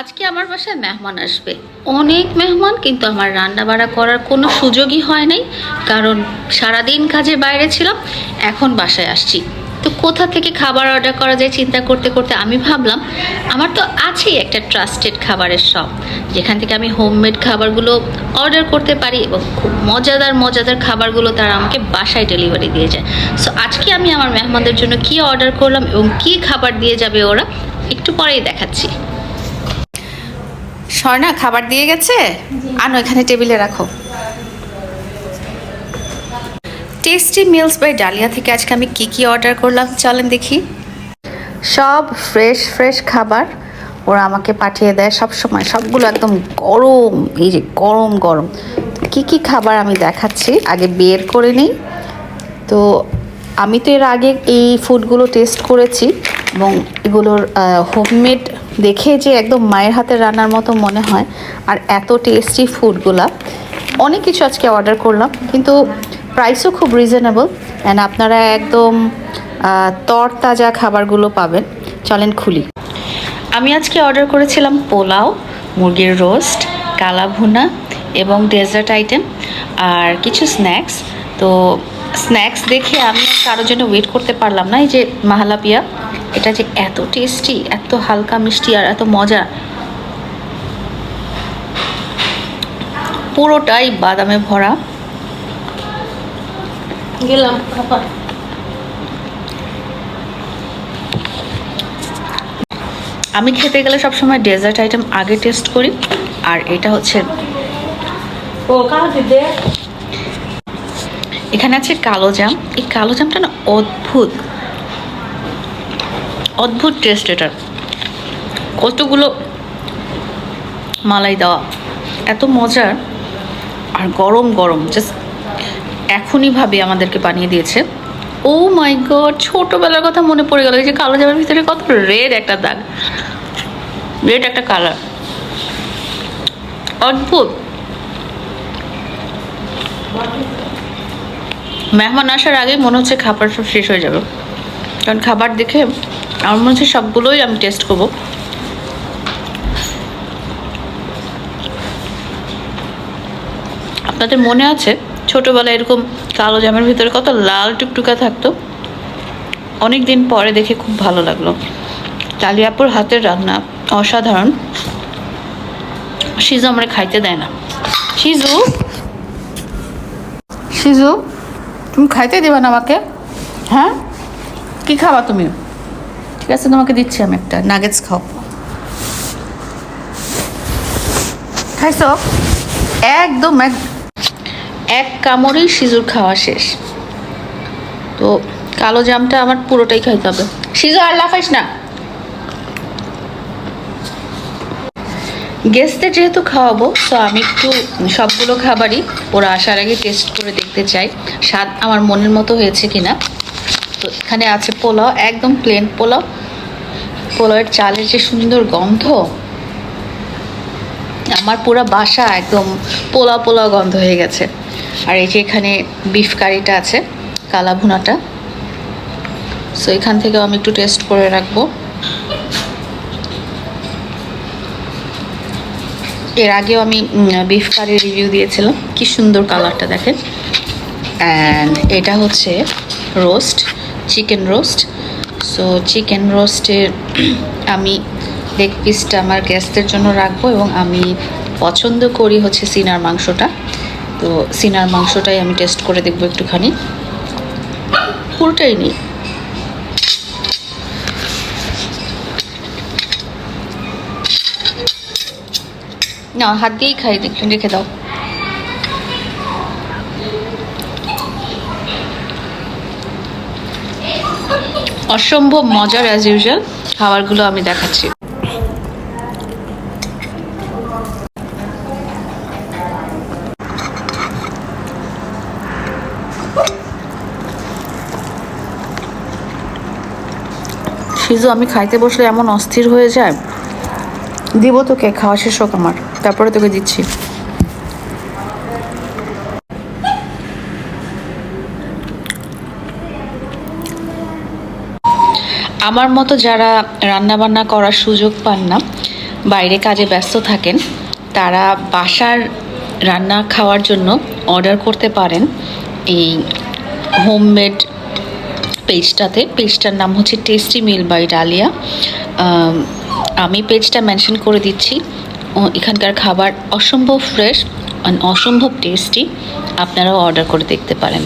আজকে আমার বাসায় মেহমান আসবে। অনেক মেহমান কিন্তু আমার রান্না বাড়া করার কোনো সুযোগই হয় নাই, কারণ সারাদিন কাজে বাইরে ছিলাম, এখন বাসায় আসছি। তো কোথা থেকে খাবার অর্ডার করা যায় চিন্তা করতে করতে আমি ভাবলাম, আমার তো আছেই একটা ট্রাস্টেড খাবারের শপ যেখান থেকে আমি হোমমেড খাবারগুলো অর্ডার করতে পারি এবং খুব মজাদার মজাদার খাবারগুলো তারা আমাকে বাসায় ডেলিভারি দিয়ে যায়। সো আজকে আমি আমার মেহমানদের জন্য কি অর্ডার করলাম এবং কি খাবার দিয়ে যাবে ওরা, একটু পরেই দেখাচ্ছি। স্বর্ণা খাবার দিয়ে গেছে? আনো এখানে টেবিলে রাখো। টেস্টি মিলস বাই ডালিয়া থেকে আজকে আমি কি কি অর্ডার করলাম চলেন দেখি। সব ফ্রেশ ফ্রেশ খাবার ওরা আমাকে পাঠিয়ে দেয় সব সময়। সবগুলো একদম গরম এই যে গরম গরম। কি কি খাবার আমি দেখাচ্ছি আগে বের করে নিই। তো আমি তো এর আগে এই ফুডগুলো টেস্ট করেছি এবং এগুলোর হোমমেড দেখে যে একদম মায়ের হাতের রান্নার মতো মনে হয়। আর এত টেস্টি ফুডগুলা অনেক কিছু আজকে অর্ডার করলাম, কিন্তু প্রাইসও খুব রিজনেবল অ্যান্ড আপনারা একদম তরতাজা খাবারগুলো পাবেন। চলেন খুলি। আমি আজকে অর্ডার করেছিলাম পোলাও, মুরগির রোস্ট কালা ভুনা এবং ডেজার্ট আইটেম আর কিছু স্ন্যাক্স তো স্ন্যাক্স দেখে আমি কারোর জন্য ওয়েট করতে পারলাম না, এই যে মাহালাপিয়া। এটা যে এত টেস্টি এত হালকা মিষ্টি আর এত মজা। পুরোটাই বাদামে ভরা। গেলাম আমি খেতে গেলে সবসময় ডেজার্ট আইটেম আগে টেস্ট করি আর এটা হচ্ছে এখানে আছে কালো জাম। এই কালো জামটা না অদ্ভুত। অদ্ভুত টেস্ট এটার। কতগুলো মালাই দেওয়া। এত মজার আর গরম গরম জাস্ট এখনই ভাবে আমাদেরকে বানিয়ে দিয়েছে। ও মাই গড ছোটবেলার কথা মনে পড়ে গেল যে কালো জামের ভিতরে কত রেড একটা দাগ। রেড একটা কালার অদ্ভুত। মেহমান আসার আগে মনে হচ্ছে খাবার সব শেষ হয়ে যাবে। কারণ খাবার দেখে আমার মনে হচ্ছে সবগুলোই আমি টেস্ট করব। আপনাদের মনে আছে ছোটোবেলায় এরকম কালো জামের ভিতরে কত লাল টুকটুকা থাকতো? অনেক দিন পরে দেখে খুব ভালো লাগল। কালিয়াপুর হাতের রান্না অসাধারণ। সিজু আমরা খাইতে দেয় না। সিজু সিজু তুমি খাইতে দেবে না আমাকে? হ্যাঁ? কি খাবা তুমি? ঠিক আছে, তোমাকে দিচ্ছি আমি একটা। নাগেটস খাও। খাইছো? একদম এক এক কামড়েই সিজুর খাওয়া শেষ। তো কালো জামটা আমার পুরোটাই খাইতে হবে। সিজু, আর লাফাইস না। গেস্টদের যেহেতু খাওয়াবো, তো আমি একটু সবগুলো খাবারই ওরা আসার আগে টেস্ট করে দেখতে চাই। স্বাদ আমার মনের মতো হয়েছে কিনা। তো এখানে আছে পোলাও, একদম প্লেন পোলাও। পোলাওয়ের চালের যে সুন্দর গন্ধ, আমার পুরো বাসা একদম পোলা পোলা গন্ধ হয়ে গেছে। আর এই যে এখানে বিফ কারিটা আছে, কালা ভুনাটা। সো এখান থেকেও আমি একটু টেস্ট করে রাখব। এর আগেও আমি বিফ কারি রিভিউ দিয়েছিলাম। কি সুন্দর কালারটা দেখেন। অ্যান্ড এটা হচ্ছে roast chicken roast. So chicken রোস্টের আমি লেগ পিসটা আমার গ্যাসদের জন্য রাখব এবং আমি পছন্দ করি হচ্ছে সিনার মাংসটা। তো সিনার মাংসটাই আমি টেস্ট করে দেখব একটুখানি। পুরোটাই নেই। না, হাত দিয়েই খাই দেখুন রেখে দাও। অসম্ভব মজার অ্যাজ ইউজুয়াল খাবারগুলো আমি দেখাচ্ছি। সিজু আমি খাইতে বসলে এমন অস্থির হয়ে যায়। দিব তোকে, খাওয়া শেষ হোক আমার। তারপরে তোকে দিচ্ছি। আমার মতো যারা রান্না বান্না করার সুযোগ পান না, বাইরে কাজে ব্যস্ত থাকেন, তারা বাসার রান্না খাওয়ার জন্য অর্ডার করতে পারেন এই হোমমেড পেজটাতে পেজটার নাম হচ্ছে টেস্টি মিল বাই ডালিয়া আমি পেজটা মেনশন করে দিচ্ছি। এখানকার খাবার অসম্ভব ফ্রেশ অসম্ভব টেস্টি আপনারাও অর্ডার করে দেখতে পারেন।